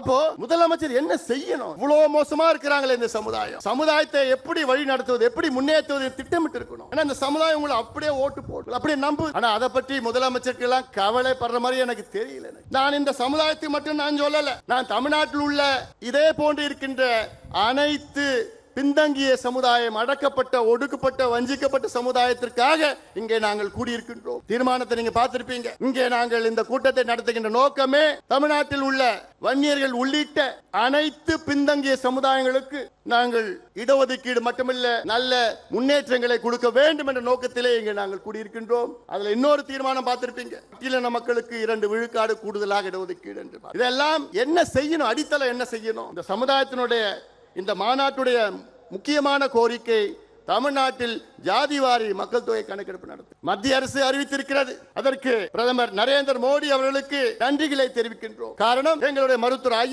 அப்போ முதலமைச்சர் என்ன செய்யணும்? இவ்வளவு மோசமா இருக்கிறாங்களே இந்த சமுதாயம். சமுதாயத்தை எப்படி வழி நடத்துவது எப்படி முன்னேற்றுவது திட்டமிட்டு இருக்கணும் ஆனா இந்த சமுதாயம் உங்களை அப்படியே ஓட்டு போடும் அப்படியே நம்பு. ஆனா அதை பற்றி முதலமைச்சருக்கு எல்லாம் கவலைப்படுற மாதிரி எனக்கு தெரியல நான் இந்த சமுதாயத்தை மட்டும் நான் சொல்லல. நான் தமிழ்நாட்டில் உள்ள இதே போன்று இருக்கின்ற அனைத்து பின்தங்கிய சமுதாயம் அடக்கப்பட்ட ஒடுக்கப்பட்ட வஞ்சிக்கப்பட்ட சமுதாயத்திற்காக இங்கே நாங்கள் கூடியிருக்கின்றோம். தீர்மானத்தை நீங்க பார்த்திருப்பீங்க. இங்கே நாங்கள் இந்த கூட்டத்தை நடத்துகின்ற நோக்கமே தமிழ்நாட்டில் உள்ள வன்னியர்கள் உள்ளிட்ட அனைத்து பின்தங்கிய சமுதாயங்களுக்கு நாங்கள் இடஒதுக்கீடு மட்டுமல்ல நல்ல முன்னேற்றங்களை கொடுக்க வேண்டும் என்ற நோக்கத்திலே இங்கே நாங்கள் கூடியிருக்கின்றோம். அதுல இன்னொரு தீர்மானம் பார்த்திருப்பீங்க. பட்டியலின மக்களுக்கு இரண்டு விழுக்காடு கூடுதலாக இடஒதுக்கீடு என்று இதெல்லாம் என்ன செய்யணும்? அடித்தளம் என்ன செய்யணும்? இந்த சமுதாயத்தினுடைய இந்த மாநாட்டுடைய முக்கியமான கோரிக்கை தமிழ்நாட்டில் ஜாதிவாரி மக்கள் தொகை கணக்கெடுப்பு நடத்தும் மத்திய அரசு அறிவித்திருக்கிறது. அதற்கு பிரதமர் நரேந்திர மோடி அவர்களுக்கு நன்றிகளை தெரிவிக்கின்றோம். காரணம் எங்களுடைய மருத்துவர்